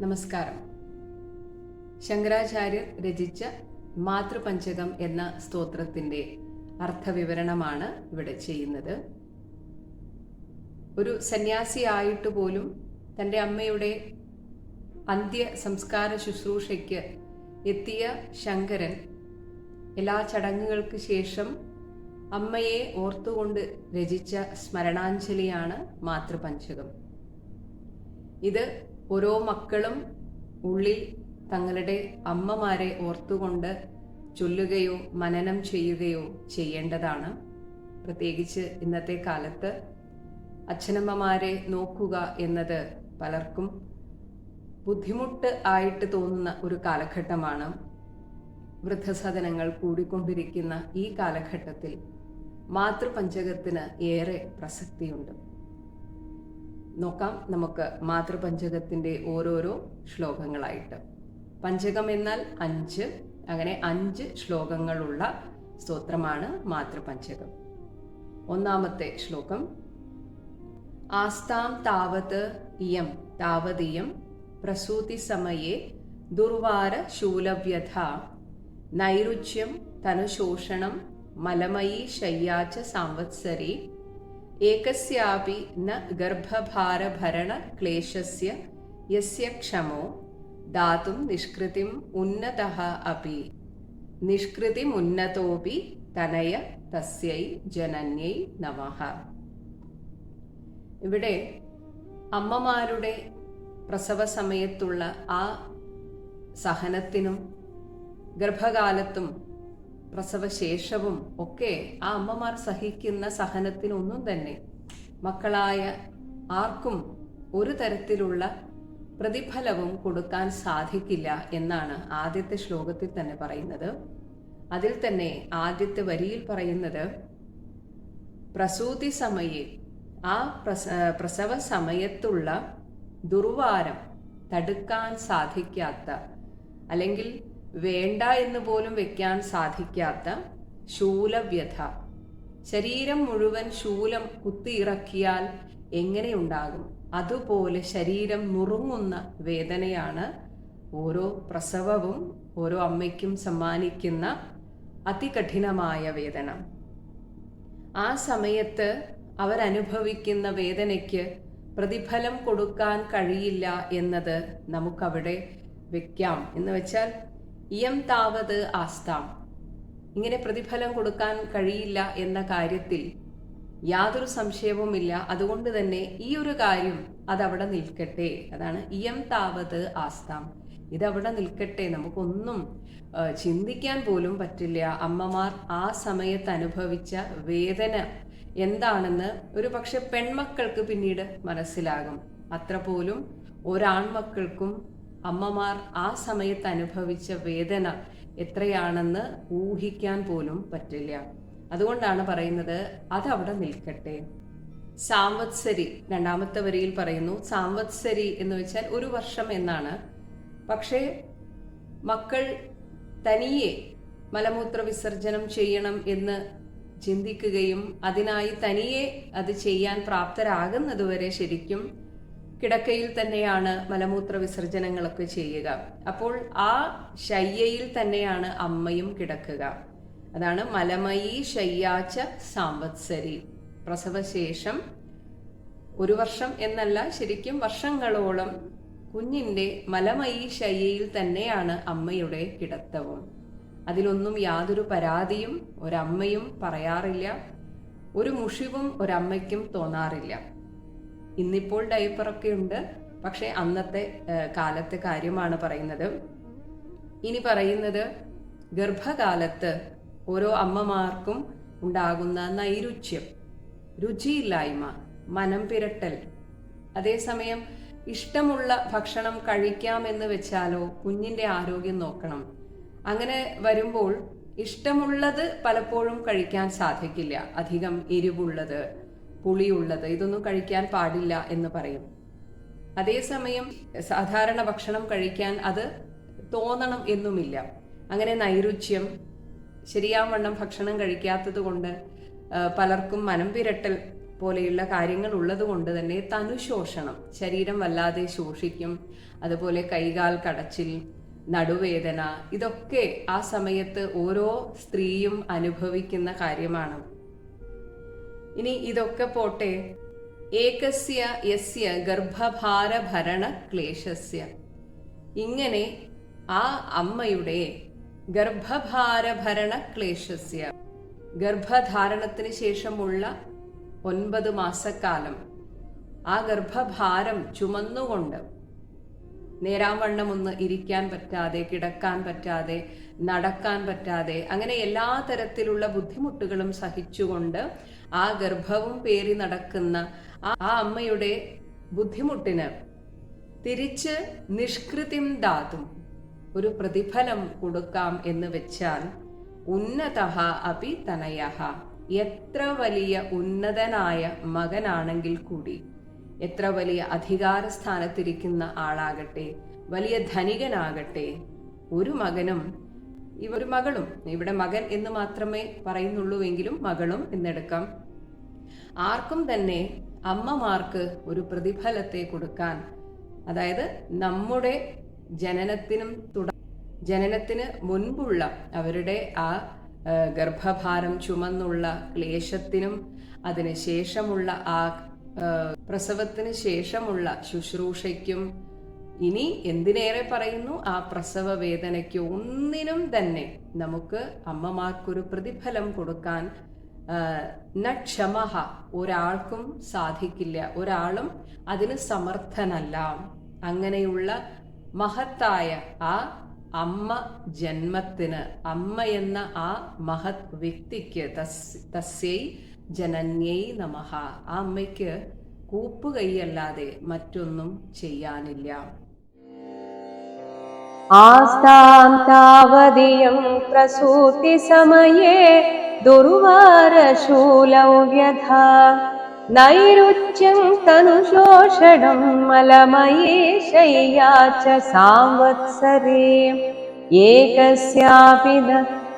നമസ്കാരം. ശങ്കരാചാര്യർ രചിച്ച മാതൃപഞ്ചകം എന്ന സ്തോത്രത്തിന്റെ അർത്ഥവിവരണമാണ് ഇവിടെ ചെയ്യുന്നത്. ഒരു സന്യാസിയായിട്ട് പോലും തന്റെ അമ്മയുടെ അന്ത്യ സംസ്കാര ശുശ്രൂഷയ്ക്ക് എത്തിയ ശങ്കരൻ എല്ലാ ചടങ്ങുകൾക്ക് ശേഷം അമ്മയെ ഓർത്തുകൊണ്ട് രചിച്ച സ്മരണാഞ്ജലിയാണ് മാതൃപഞ്ചകം. ഇത് ഓരോ മക്കളും ഉള്ളിൽ തങ്ങളുടെ അമ്മമാരെ ഓർത്തുകൊണ്ട് ചൊല്ലുകയോ മനനം ചെയ്യുകയോ ചെയ്യേണ്ടതാണ്. പ്രത്യേകിച്ച് ഇന്നത്തെ കാലത്ത് അച്ഛനമ്മമാരെ നോക്കുക എന്നത് പലർക്കും ബുദ്ധിമുട്ട് ആയിട്ട് തോന്നുന്ന ഒരു കാലഘട്ടമാണ്. വൃദ്ധസദനങ്ങൾ കൂടിക്കൊണ്ടിരിക്കുന്ന ഈ കാലഘട്ടത്തിൽ മാതൃപഞ്ചകത്തിന് ഏറെ പ്രസക്തിയുണ്ട്. നോക്കാം. നമുക്ക് മാതൃപഞ്ചകത്തിന്റെ ഓരോരോ ശ്ലോകങ്ങളായിട്ട്. പഞ്ചകം എന്നാൽ അഞ്ച്. അങ്ങനെ അഞ്ച് ശ്ലോകങ്ങളുള്ള സ്തോത്രമാണ് മാതൃപഞ്ചകം. ഒന്നാമത്തെ ശ്ലോകം. ആസ്താം താവത് ഇയം താവതിയം പ്രസൂതി സമയെ ദുർവാര ശൂലവ്യഥ നൈരുച്യം തനുശോഷണം മലമയി ശയ്യാച്ച സാംവത്സരി ഏകസ്യാപി ന ഗർഭഭാരഭരണ ക്ലേശസ്യ യസ്യ ക്ഷമോ ദാതും നിഷ്കൃതിം ഉന്നതഃ അപി. നിഷ്കൃതിമുന്നതോപി തനയ തസ്യൈ ജനന്യൈ നമഃ. ഇവിടെ അമ്മമാരുടെ പ്രസവ സമയത്തുള്ള ആ സഹനത്തിനും ഗർഭകാലത്തും പ്രസവശേഷവും ഒക്കെ ആ അമ്മമാർ സഹിക്കുന്ന സഹനത്തിനൊന്നും തന്നെ മക്കളായ ആർക്കും ഒരു തരത്തിലുള്ള പ്രതിഫലവും കൊടുക്കാൻ സാധിക്കില്ല എന്നാണ് ആദ്യത്തെ ശ്ലോകത്തിൽ തന്നെ പറയുന്നത്. അതിൽ തന്നെ ആദ്യത്തെ വരിയിൽ പറയുന്നത് പ്രസൂതി സമയെ ആ പ്രസ പ്രസവ സമയത്തുള്ള ദുർവാരം തടുക്കാൻ സാധിക്കാത്ത അല്ലെങ്കിൽ വേണ്ട എന്ന് പോലും വെക്കാൻ സാധിക്കാത്ത ശൂലവ്യഥ. ശരീരം മുഴുവൻ ശൂലം കുത്തിയിറക്കിയാൽ എങ്ങനെയുണ്ടാകും? അതുപോലെ ശരീരം നുറുങ്ങുന്ന വേദനയാണ് ഓരോ പ്രസവവും ഓരോ അമ്മയ്ക്കും സമ്മാനിക്കുന്ന അതികഠിനമായ വേദന. ആ സമയത്ത് അവരനുഭവിക്കുന്ന വേദനയ്ക്ക് പ്രതിഫലം കൊടുക്കാൻ കഴിയില്ല എന്നത് നമുക്കവിടെ വെക്കാം. എന്ന് വെച്ചാൽ ഇയം താവത് ആസ്താം. ഇങ്ങനെ പ്രതിഫലം കൊടുക്കാൻ കഴിയില്ല എന്ന കാര്യത്തിൽ യാതൊരു സംശയവുമില്ല. അതുകൊണ്ട് തന്നെ ഈ ഒരു കാര്യം അതവിടെ നിൽക്കട്ടെ. അതാണ് ഇയം താവത് ആസ്താം. ഇതവിടെ നിൽക്കട്ടെ. നമുക്കൊന്നും ചിന്തിക്കാൻ പോലും പറ്റില്ല. അമ്മമാർ ആ സമയത്ത് അനുഭവിച്ച വേദന എന്താണെന്ന് ഒരു പക്ഷെ പെൺമക്കൾക്ക് പിന്നീട് മനസ്സിലാകും. അത്ര പോലും ഒരാൺമക്കൾക്കും അമ്മമാർ ആ സമയത്ത് അനുഭവിച്ച വേദന എത്രയാണെന്ന് ഊഹിക്കാൻ പോലും പറ്റില്ല. അതുകൊണ്ടാണ് പറയുന്നത് അതവിടെ നിൽക്കട്ടെ. സാംവത്സരി രണ്ടാമത്തെ വരിയിൽ പറയുന്നു സാംവത്സരി എന്ന് വെച്ചാൽ ഒരു വർഷം എന്നാണ്. പക്ഷേ മക്കൾ തനിയെ മലമൂത്ര വിസർജനം ചെയ്യണം എന്ന് ചിന്തിക്കുകയും അതിനായി തനിയെ അത് ചെയ്യാൻ പ്രാപ്തരാകുന്നതുവരെ ശരിക്കും കിടക്കയിൽ തന്നെയാണ് മലമൂത്ര വിസർജനങ്ങളൊക്കെ ചെയ്യുക. അപ്പോൾ ആ ശയ്യയിൽ തന്നെയാണ് അമ്മയും കിടക്കുക. അതാണ് മലമയി ശയ്യാച്ച സാമ്പത്സരി പ്രസവശേഷം ഒരു വർഷം എന്നല്ല ശരിക്കും വർഷങ്ങളോളം കുഞ്ഞിന്റെ മലമയി ശയ്യയിൽ തന്നെയാണ് അമ്മയുടെ കിടത്തവും. അതിലൊന്നും യാതൊരു പരാതിയും ഒരമ്മയും പറയാറില്ല. ഒരു മുഷിവും ഒരമ്മയ്ക്കും തോന്നാറില്ല. ഇന്നിപ്പോൾ ഡൈപ്പറൊക്കെ ഉണ്ട്. പക്ഷേ അന്നത്തെ കാലത്തെ കാര്യമാണ് പറയുന്നത്. ഇനി പറയുന്നത് ഗർഭകാലത്ത് ഓരോ അമ്മമാർക്കും ഉണ്ടാകുന്ന നൈരുച്യം രുചിയില്ലായ്മ മനം പിരട്ടൽ. അതേസമയം ഇഷ്ടമുള്ള ഭക്ഷണം കഴിക്കാമെന്ന് വെച്ചാലോ കുഞ്ഞിന്റെ ആരോഗ്യം നോക്കണം. അങ്ങനെ വരുമ്പോൾ ഇഷ്ടമുള്ളത് പലപ്പോഴും കഴിക്കാൻ സാധിക്കില്ല. അധികം എരിവുള്ളത് പുളിയുള്ളത്. ഇതൊന്നും കഴിക്കാൻ പാടില്ല എന്ന് പറയും. അതേസമയം സാധാരണ ഭക്ഷണം കഴിക്കാൻ അത് തോന്നണം എന്നുമില്ല. അങ്ങനെ നൈരുച്യം ശരിയാവണ്ണം ഭക്ഷണം കഴിക്കാത്തത് കൊണ്ട് പലർക്കും മനം പിരട്ടൽ പോലെയുള്ള കാര്യങ്ങൾ ഉള്ളത് കൊണ്ട് തന്നെ തനുശോഷണം ശരീരം വല്ലാതെ ശോഷിക്കും അതുപോലെ കൈകാൽ കടച്ചിൽ നടുവേദന ഇതൊക്കെ ആ സമയത്ത് ഓരോ സ്ത്രീയും അനുഭവിക്കുന്ന കാര്യമാണ്. ഇനി ഇതൊക്കെ പോട്ടെ. ഏകസ്യ യസ്യ ഗർഭഭാരഭരണ ക്ലേശസ്യ ഇങ്ങനെ ആ അമ്മയുടെ ഗർഭഭാരഭരണ ക്ലേശസ്യ ഗർഭധാരണത്തിന് ശേഷമുള്ള ഒൻപത് മാസക്കാലം ആ ഗർഭഭാരം ചുമന്നുകൊണ്ട് നേരാവണ്ണം ഒന്ന് ഇരിക്കാൻ പറ്റാതെ കിടക്കാൻ പറ്റാതെ നടക്കാൻ പറ്റാതെ അങ്ങനെ എല്ലാ തരത്തിലുള്ള ബുദ്ധിമുട്ടുകളും സഹിച്ചുകൊണ്ട് ആ ഗർഭവും പേറി നടക്കുന്ന ആ അമ്മയുടെ ബുദ്ധിമുട്ടിന് തിരിച്ച് നിഷ്കൃതിം ദാതും ഒരു പ്രതിഫലം കൊടുക്കാം എന്ന് വെച്ചാൽ ഉന്നത അപി തനയ എത്ര വലിയ ഉന്നതനായ മകനാണെങ്കിൽ കൂടി എത്ര വലിയ അധികാര സ്ഥാനത്തിരിക്കുന്ന ആളാകട്ടെ വലിയ ധനികനാകട്ടെ ഒരു മകനും ഇവ ഒരു മകളും. ഇവിടെ മകൻ എന്ന് മാത്രമേ പറയുന്നുള്ളൂവെങ്കിലും മകളും എന്നെടുക്കാം. ആർക്കും തന്നെ അമ്മമാർക്ക് ഒരു പ്രതിഫലത്തെ കൊടുക്കാൻ. അതായത് നമ്മുടെ ജനനത്തിനും തുട ജനനത്തിന് മുൻപുള്ള അവരുടെ ആ ഗർഭഭാരം ചുമന്നുള്ള ക്ലേശത്തിനും അതിന് ശേഷമുള്ള ആ പ്രസവത്തിന് ശേഷമുള്ള ശുശ്രൂഷയ്ക്കും ഇനി എന്തിനേറെ പറയുന്നു? ആ പ്രസവ വേദനയ്ക്ക് ഒന്നിനും തന്നെ നമുക്ക് അമ്മമാർക്കൊരു പ്രതിഫലം കൊടുക്കാൻ നക്ഷമഹ ഒരാൾക്കും സാധിക്കില്ല. ഒരാളും അതിന് സമർത്ഥനല്ല. അങ്ങനെയുള്ള മഹത്തായ ആ അമ്മ ജന്മത്തിന് അമ്മ എന്ന ആ മഹത് വ്യക്തിക്ക് തസ്യൈ ജനന്യൈ നമഹ. ആ അമ്മയ്ക്ക് കൂപ്പുകൈയല്ലാതെ മറ്റൊന്നും ചെയ്യാനില്ല. ആസ്താം പ്രസൂതി സമയേ दुर्वारशूलौ व्यथा नैरुच्यं तनुशोषणं मलमये शय्या च सांवत्सरे। एकस्यापि न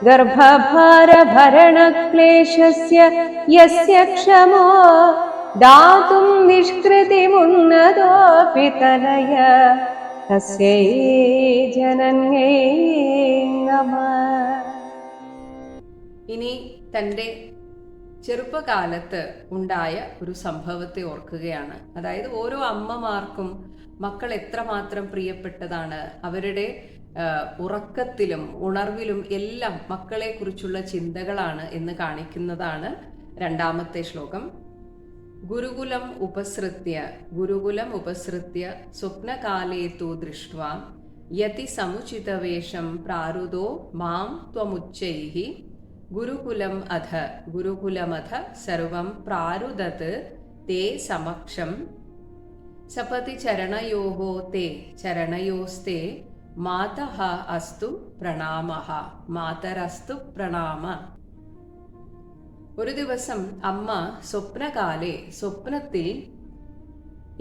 गर्भभारभरणक्लेशस्य यस्य क्षमो दातुं निष्कृतिमुन्नतोऽपि तनय। तस्यै जनन्यै नमः। ഇനി തന്റെ ചെറുപ്പകാലത്ത് ഉണ്ടായ ഒരു സംഭവത്തെ ഓർക്കുകയാണ്. അതായത് ഓരോ അമ്മമാർക്കും മക്കൾ എത്രമാത്രം പ്രിയപ്പെട്ടതാണ് അവരുടെ ഉറക്കത്തിലും ഉണർവിലും എല്ലാം മക്കളെ കുറിച്ചുള്ള ചിന്തകളാണ് എന്ന് കാണിക്കുന്നതാണ് രണ്ടാമത്തെ ശ്ലോകം. ഗുരുകുലം ഉപസൃത്യ ഗുരുകുലം ഉപസൃത്യ സ്വപ്നകാലേ തു ദൃഷ്ട യതി സമുചിതവേഷം പ്രാരുതോ മാം ത്വമുച്ചൈ ഗുരുകുലം അധ ഗുരുകുലമധ സർവം പ്രാരുദത് തേ സമക്ഷം. സപതി ചരണയോ തേ ചരണയോസ്തേ മാതഹ അസ്തു പ്രണാമ മാതരസ്തു പ്രണാമ. ഒരു ദിവസം അമ്മ സ്വപ്നകാലെ സ്വപ്നത്തിൽ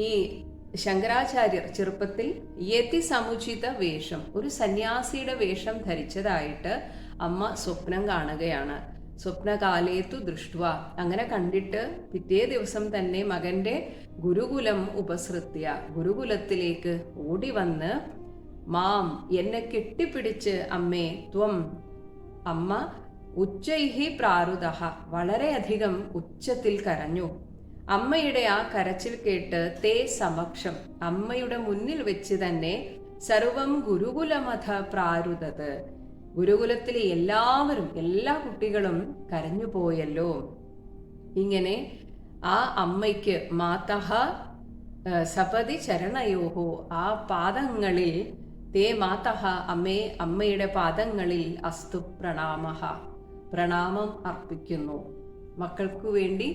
ഈ ശങ്കരാചാര്യർ ചെറുപ്പത്തിൽ യതി സമുചിത വേഷം ഒരു സന്യാസിയുടെ വേഷം ധരിച്ചതായിട്ട് അമ്മ സ്വപ്നം കാണുകയാണ്. സ്വപ്നകാലേത്തു ദൃഷ്ടുവ. അങ്ങനെ കണ്ടിട്ട് പിറ്റേ ദിവസം തന്നെ മകന്റെ ഗുരുകുലം ഉപസൃത്യ. ഗുരുകുലത്തിലേക്ക് ഓടി വന്ന് മാം എന്നെ കെട്ടിപ്പിടിച്ച് അമ്മേ ത്വം. അമ്മ ഉച്ചൈഹി പ്രാരുത. വളരെയധികം ഉച്ചത്തിൽ കരഞ്ഞു. അമ്മയുടെ ആ കരച്ചിൽ കേട്ട് തേ സമക്ഷം. അമ്മയുടെ മുന്നിൽ വെച്ച് തന്നെ സർവം ഗുരുകുലമഥ പ്രാരുതത്. ഗുരുകുലത്തിലെ എല്ലാവരും എല്ലാ കുട്ടികളും കരഞ്ഞു പോയല്ലോ. ഇങ്ങനെ ആ അമ്മയ്ക്ക് മാതഹ സപതി ചരണയോഹോ ആ പാദങ്ങളിൽ തേ മാതഹ അമ്മേ അമ്മയുടെ പാദങ്ങളിൽ അസ്തു പ്രണാമഹ പ്രണാമം അർപ്പിക്കുന്നു. മക്കൾക്കു വേണ്ടി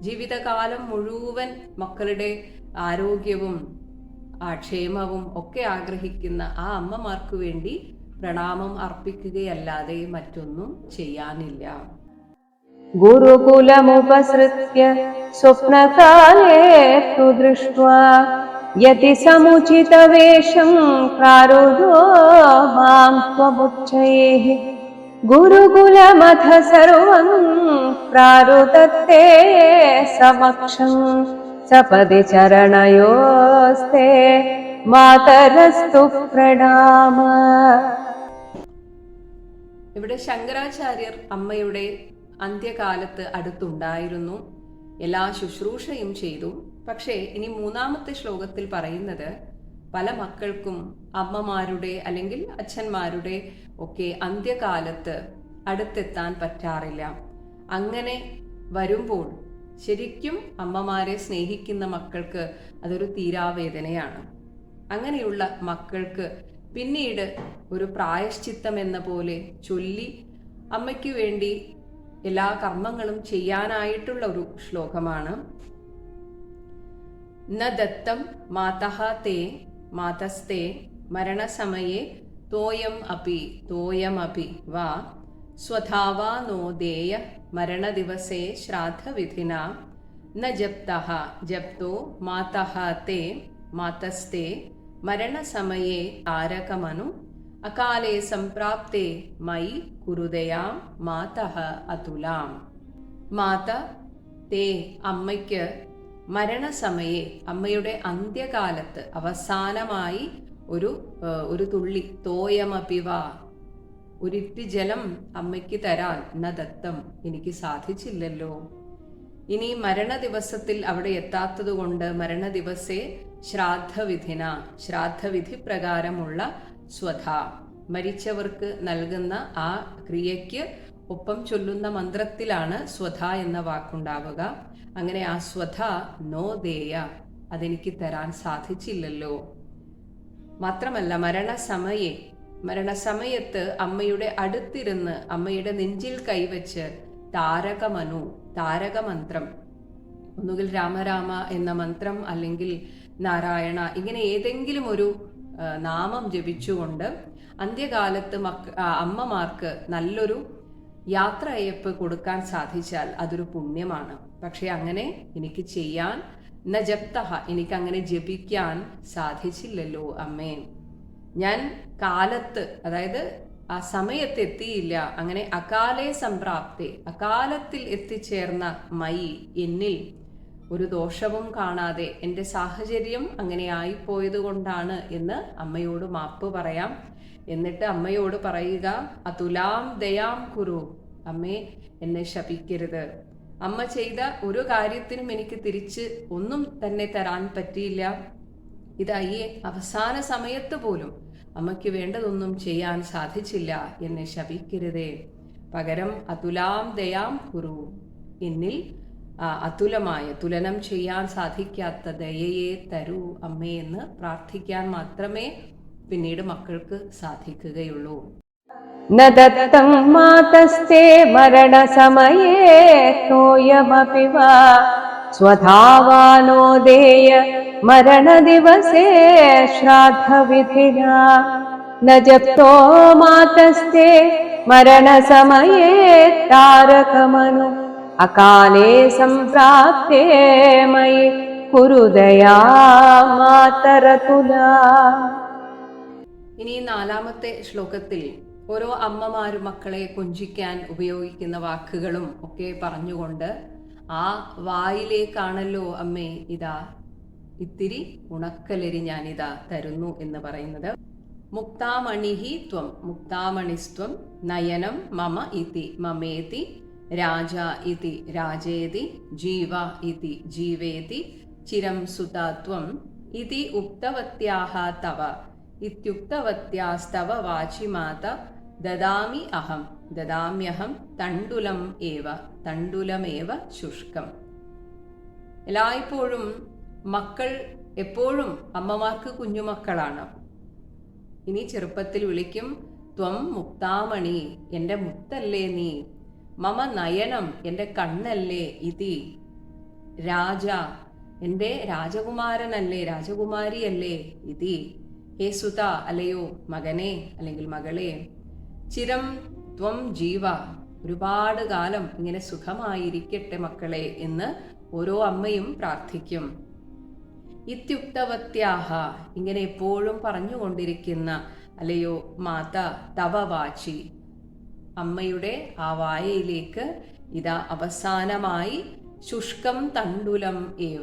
ജീവിതകാലം മുഴുവൻ മക്കളുടെ ആരോഗ്യവും ആ ക്ഷേമവും ഒക്കെ ആഗ്രഹിക്കുന്ന ആ അമ്മമാർക്കു വേണ്ടി പ്രണാമം അർപ്പിക്കുകയല്ലാതെ മറ്റൊന്നും ചെയ്യാനില്ല. ഗുരുകുലമുപസൃത്യ സ്വപ്നകാലേഷം ഗുരുകുലമഥ സർവം പ്രാരുതത്തെ സമക്ഷം. സപതി ചരണയോസ്തേ. മാതരസ്തു പ്രണാമ. ഇവിടെ ശങ്കരാചാര്യർ അമ്മയുടെ അന്ത്യകാലത്ത് അടുത്തുണ്ടായിരുന്നു. എല്ലാ ശുശ്രൂഷയും ചെയ്തു. പക്ഷേ ഇനി മൂന്നാമത്തെ ശ്ലോകത്തിൽ പറയുന്നത് പല മക്കൾക്കും അമ്മമാരുടെ അല്ലെങ്കിൽ അച്ഛന്മാരുടെ ഒക്കെ അന്ത്യകാലത്ത് അടുത്തെത്താൻ പറ്റാറില്ല. അങ്ങനെ വരുമ്പോൾ ശരിക്കും അമ്മമാരെ സ്നേഹിക്കുന്ന മക്കൾക്ക് അതൊരു തീരാവേദനയാണ്. അങ്ങനെയുള്ള മക്കൾക്ക് പിന്നീട് ഒരു പ്രായശ്ചിത്തം എന്ന പോലെ ചൊല്ലി അമ്മയ്ക്ക് വേണ്ടി എല്ലാ കർമ്മങ്ങളും ചെയ്യാനായിട്ടുള്ള ഒരു ശ്ലോകമാണ്. ന ദത്തം മാതഹ തേ മാതസ്തേ മരണസമയേ തോയം അപി തോയമപി വാ സ്വധാവാ നോദേയ മരണദിവസേ ശ്രാദ്ധവിധിന ന ജപ്തോ മാതഹ തേ മാതസ്തേ മരണസമയെ താരകമനു അകാലേ സംപ്രാപ്തേ മൈ കുരുദയാം മാതഹ അതുലാം. മാത തേ അമ്മയ്ക്ക് മരണസമയെ അമ്മയുടെ അന്ത്യകാലത്ത് അവസാനമായി ഒരു ഒരു തുള്ളി തോയമപിവ ഒരിറ്റി ജലം അമ്മയ്ക്ക് തരാൻ ന ദത്തം. എനിക്ക് സാധിച്ചില്ലല്ലോ. ഇനി മരണ ദിവസത്തിൽ അവിടെ എത്താത്തതുകൊണ്ട് മരണ ദിവസേ ശ്രാദ്ധവിധിന ശ്രാദ്ധവിധി പ്രകാരമുള്ള സ്വധ. മരിച്ചവർക്ക് നൽകുന്ന ആ ക്രിയയ്ക്ക് ഒപ്പം ചൊല്ലുന്ന മന്ത്രത്തിലാണ് സ്വധ എന്ന വാക്കുണ്ടാവുക. അങ്ങനെ ആ സ്വധ നോ ദേയ. അതെനിക്ക് തരാൻ സാധിച്ചില്ലല്ലോ. മാത്രമല്ല മരണസമയെ മരണസമയത്ത് അമ്മയുടെ അടുത്തിരുന്ന് അമ്മയുടെ നെഞ്ചിൽ കൈവച്ച് താരകമനു താരകമന്ത്രം. ഒന്നുകിൽ രാമരാമ എന്ന മന്ത്രം അല്ലെങ്കിൽ നാരായണ ഇങ്ങനെ ഏതെങ്കിലും ഒരു നാമം ജപിച്ചുകൊണ്ട് അന്ത്യകാലത്ത് മക്ക അമ്മമാർക്ക് നല്ലൊരു യാത്ര അയപ്പ് കൊടുക്കാൻ സാധിച്ചാൽ അതൊരു പുണ്യമാണ്. പക്ഷെ അങ്ങനെ എനിക്ക് ചെയ്യാൻ ന ജപ്തഹ എനിക്ക് അങ്ങനെ ജപിക്കാൻ സാധിച്ചില്ലല്ലോ അമ്മേ. ഞാൻ കാലത്ത് അതായത് ആ സമയത്ത് എത്തിയില്ല അങ്ങനെ അകാലേ സംപ്രാപ്തി അകാലത്തിൽ എത്തിച്ചേർന്ന മൈ എന്നിൽ ഒരു ദോഷവും കാണാതെ എന്റെ സാഹചര്യം അങ്ങനെ ആയിപ്പോയത് കൊണ്ടാണ് എന്ന് അമ്മയോട് മാപ്പ് പറയാം. എന്നിട്ട് അമ്മയോട് പറയുക അതുലാം ദയാം കുരു. അമ്മേ എന്നെ ശപിക്കരുത്. അമ്മ ചെയ്ത ഒരു കാര്യത്തിനും എനിക്ക് തിരിച്ച് ഒന്നും തന്നെ തരാൻ പറ്റിയില്ല. ഇതായി അവസാന സമയത്ത് പോലും അമ്മയ്ക്ക് വേണ്ടതൊന്നും ചെയ്യാൻ സാധിച്ചില്ല. എന്നെ ശപിക്കരുതേ. പകരം അതുലാം ദയാം കുരു. എന്നിൽ അതുലമായ തുലനം ചെയ്യാൻ സാധിക്കാത്ത ദയയെ തരൂ അമ്മേ എന്ന് പ്രാർത്ഥിക്കാൻ മാത്രമേ പിന്നീട് മക്കൾക്ക് സാധിക്കുകയുള്ളൂ न दत्तं मातस्ते मरणसमये तोयमपि वा स्वधावानो देय मरणदिवसे श्राद्धविधिना न जप्तो मातस्ते मरणसमये तारकमनु अकाले सम्प्राप्ते मयि कुरुदया मातरतुला ഇനി ഈ നാലാമത്തെ ശ്ലോകത്തിൽ ഓരോ അമ്മമാരും മക്കളെ കൊഞ്ചിക്കാൻ ഉപയോഗിക്കുന്ന വാക്കുകളും ഒക്കെ പറഞ്ഞുകൊണ്ട് ആ വായിലേക്കാണല്ലോ അമ്മേ ഇതാ ഇത്തിരി ഉണക്കലരി ഞാനിതാ തരുന്നു എന്ന് പറയുന്നത് മുക്താമണിഹി ത്വം മുക്താമണിസ്ത്വം നയനം മമ ഇതി മമേതി രാജ ഇതി രാജേതി ജീവ ഇതി ജീവേതി ചിരം സുതാത്വം ഇതി ഉക്തവത്യാഹ തവ ഇത്യുക്തവത്യാസ്തവ വാചി മാത ദദാമി അഹം ദദാമ്യഹം തണ്ടുലം ഏവ തണ്ടുലമേവ ശുഷ്കം. എല്ലായ്പ്പോഴും മക്കൾ എപ്പോഴും അമ്മമാർക്ക് കുഞ്ഞുമക്കളാണ്. ഇനി ചെറുപ്പത്തിൽ വിളിക്കും ത്വം മുക്താമണി എന്റെ മുത്തല്ലേ നീ? മമ നയനം എന്റെ കണ്ണല്ലേ ഇതി. രാജ എന്റെ രാജകുമാരനല്ലേ രാജകുമാരിയല്ലേ ഇതി. ഹേ സുത അല്ലയോ മകനെ അല്ലെങ്കിൽ മകളെ. ചിരം ത്വം ജീവ ഒരുപാട് കാലം ഇങ്ങനെ സുഖമായിരിക്കട്ടെ മക്കളെ എന്ന് ഓരോ അമ്മയും പ്രാർത്ഥിക്കും. ഇത്യുക്തവത്യാഹ ഇങ്ങനെ എപ്പോഴും പറഞ്ഞുകൊണ്ടിരിക്കുന്ന അല്ലയോ മാത തവ വാചി അമ്മയുടെ ആ വായയിലേക്ക് ഇതാ അവസാനമായി ശുഷ്കം തണ്ടുലം ഏവ.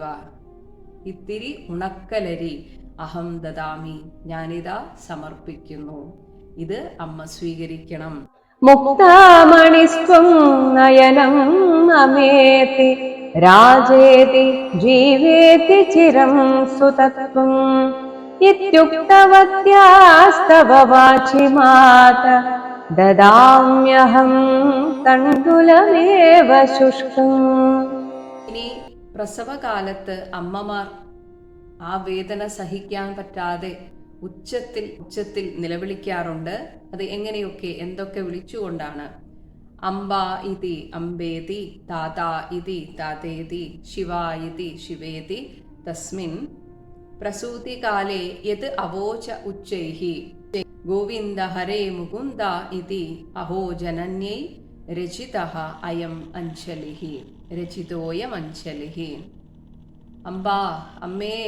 ഇത്തിരി ഉണക്കലരി അഹം ദദാമി ഞാനിതാ സമർപ്പിക്കുന്നു. ഇത് അമ്മ സ്വീകരിക്കണം. മുക്താമണിസ്വം നയനം അമേതി രാജേതി ജീവേതി ചിരം സുതത്വം. ഇത്യുക്തവത്യാസ്തവ വാചി ദദാമ്യഹം തണ്ടുലമേവ ശുഷ്കം ഇനി പ്രസവകാലത്ത് അമ്മമാർ ആ വേദന സഹിക്കാൻ പറ്റാതെ ഉച്ചത്തിൽ ഉച്ചത്തിൽ നിലവിളിക്കാറുണ്ട്. അത് എങ്ങനെയൊക്കെ എന്തൊക്കെ വിളിച്ചുകൊണ്ടാണ്? അംബ ഇതി അംബേതി താതാ ഇതി താതേതി ശിവ ഇതി ശിവേതി തസ്മിൻ. പ്രസൂതികാലേ യത് അവോച ഉച്ചൈഹി. ഗോവിന്ദ ഹരേ മുകുന്ദ ഇതി. അഹോ ജനന്യൈ രചിതഃ അയം അഞ്ചലിഹി രചിതോയം അഞ്ചലിഹി അമ്പ അമ്മേ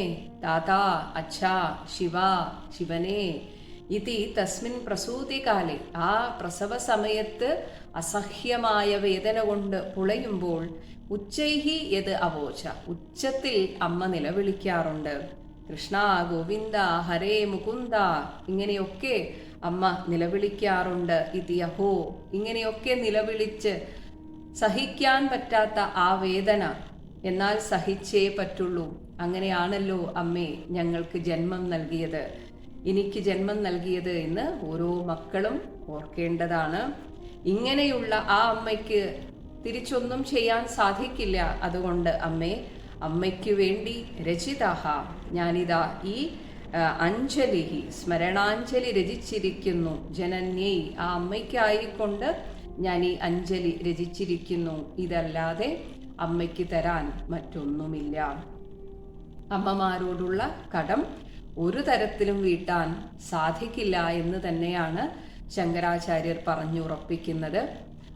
താത അച്ഛ ശിവ ശിവനേ. ഇതി തസ്മിൻ പ്രസൂതികാലെ. ആ പ്രസവ സമയത്ത് അസഹ്യമായ വേദന കൊണ്ട് പുളയുമ്പോൾ ഉച്ചൈഹി യത് അവോച ഉച്ചത്തിൽ അമ്മ നിലവിളിക്കാറുണ്ട്. കൃഷ്ണ ഗോവിന്ദ ഹരേ മുകുന്ദ ഇങ്ങനെയൊക്കെ അമ്മ നിലവിളിക്കാറുണ്ട്. ഇതി അഹോ. ഇങ്ങനെയൊക്കെ നിലവിളിച്ച് സഹിക്കാൻ പറ്റാത്ത ആ വേദന എന്നാൽ സഹിച്ചേ പറ്റുള്ളൂ. അങ്ങനെയാണല്ലോ അമ്മേ ഞങ്ങൾക്ക് ജന്മം നൽകിയത്. എനിക്ക് ജന്മം നൽകിയത് എന്ന് ഓരോ മക്കളും ഓർക്കേണ്ടതാണ്. ഇങ്ങനെയുള്ള ആ അമ്മയ്ക്ക് തിരിച്ചൊന്നും ചെയ്യാൻ സാധിക്കില്ല. അതുകൊണ്ട് അമ്മേ അമ്മയ്ക്ക് വേണ്ടി രചിതഹ. ഞാനിതാ ഈ അഞ്ജലി സ്മരണാഞ്ജലി രചിച്ചിരിക്കുന്നു. ജനന്യൈ ആ അമ്മയ്ക്കായിക്കൊണ്ട് ഞാൻ ഈ അഞ്ജലി രചിച്ചിരിക്കുന്നു. ഇതല്ലാതെ അമ്മയ്ക്ക് തരാൻ മറ്റൊന്നുമില്ല. അമ്മമാരോടുള്ള കടം ഒരു തരത്തിലും വീട്ടാൻ സാധിക്കില്ല എന്ന് തന്നെയാണ് ശങ്കരാചാര്യർ പറഞ്ഞുറപ്പിക്കുന്നത്.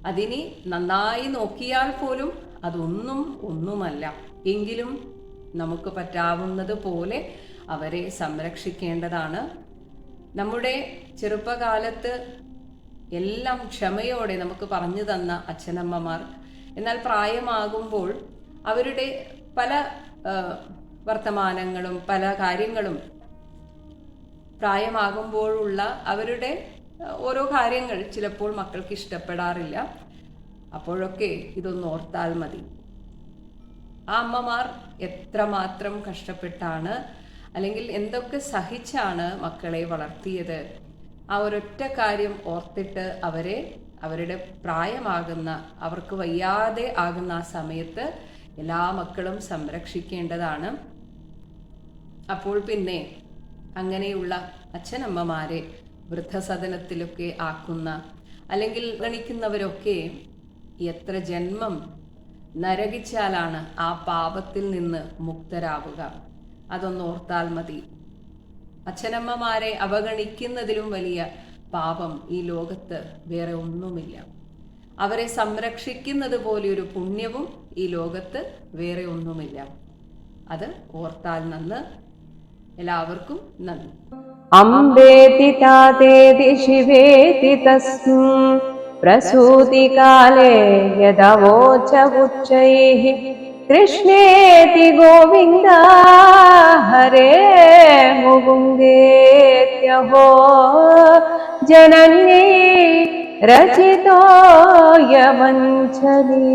അതിനി നന്നായി നോക്കിയാൽ പോലും അതൊന്നും ഒന്നുമല്ല. എങ്കിലും നമുക്ക് പറ്റാവുന്നത് പോലെ അവരെ സംരക്ഷിക്കേണ്ടതാണ്. നമ്മുടെ ചെറുപ്പകാലത്ത് എല്ലാം ക്ഷമയോടെ നമുക്ക് പറഞ്ഞു തന്ന അച്ഛനമ്മമാർ എന്നാൽ പ്രായമാകുമ്പോൾ അവരുടെ പല വർത്തമാനങ്ങളും പല കാര്യങ്ങളും പ്രായമാകുമ്പോഴുള്ള അവരുടെ ഓരോ കാര്യങ്ങൾ ചിലപ്പോൾ മക്കൾക്ക് ഇഷ്ടപ്പെടാറില്ല. അപ്പോഴൊക്കെ ഇതൊന്ന് ഓർത്താൽ മതി. ആ അമ്മമാർ എത്രമാത്രം കഷ്ടപ്പെട്ടാണ് അല്ലെങ്കിൽ എന്തൊക്കെ സഹിച്ചാണ് മക്കളെ വളർത്തിയത്? ആ ഒരൊറ്റ കാര്യം ഓർത്തിട്ട് അവരെ അവരുടെ പ്രായമാകുന്ന അവർക്ക് വയ്യാതെ ആകുന്ന ആ സമയത്ത് എല്ലാ മക്കളും സംരക്ഷിക്കേണ്ടതാണ്. അപ്പോൾ പിന്നെ അങ്ങനെയുള്ള അച്ഛനമ്മമാരെ വൃദ്ധസദനത്തിലൊക്കെ ആക്കുന്ന അല്ലെങ്കിൽ ഗണിക്കുന്നവരൊക്കെ എത്ര ജന്മം നരകിച്ചാലാണ് ആ പാപത്തിൽ നിന്ന് മുക്തരാവുക. അതൊന്ന് ഓർത്താൽ മതി. അച്ഛനമ്മമാരെ അവഗണിക്കുന്നതിലും വലിയ പാപം ഈ ലോകത്ത് വേറെ ഒന്നുമില്ല. അവരെ സംരക്ഷിക്കുന്നത് പോലെയൊരു പുണ്യവും ഈ ലോകത്ത് വേറെ ഒന്നുമില്ല. അത് ഓർത്താൽ നന്ന്. എല്ലാവർക്കും നന്ദി. അംബേതി താതേതി ശിവേതി തസ്മ. प्रसूतिकाले यदवोच उच्चैः कृष्णेति गोविन्द हरे मुकुङ्गेत्यहो जनन्ये रचितो यमञ्चली